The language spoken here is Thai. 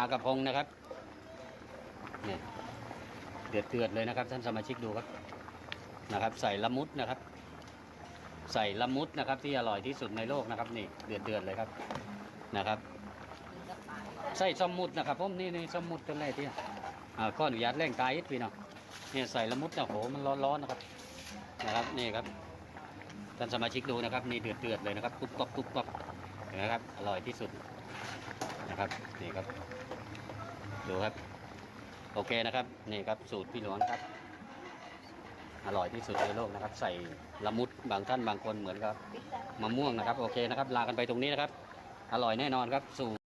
ากระพงนะครับเนี่ยเดือดเดือดเลยนะครับท่านสมาชิกดูครับนะครับ ใส่ละมุดนะครับ ใส่ละมุดนะครับ ที่อร่อยที่สุดในโลกนะครับ นี่เดือดเดือดเลยครับนะครับใส่สมุดนะครับผมนี่นี่สมุดตัวแรกที่อ่าก็อนุญาตแรงกายอีกพี่เนาะเนี่ยใส่ละมุดเนี่ยโหมันร้อนๆนะครับนะครับนี่ครับท่านสมาชิกดูนะครับนี่เดือดเดือดเลยนะครับกุ๊บก๊อบกุ๊บก๊อบ นะครับ อร่อยที่สุดนะครับนี่ครับ ดูครับ โอเคนะครับนี่ครับสูตรพี่หลวงครับ อร่อยที่สุดในโลกนะครับ ใส่ละมุดบางท่านบางคนเหมือนกับมะม่วงนะครับ โอเคนะครับ ลากันไปตรงนี้นะครับ อร่อยแน่นอนครับสูตร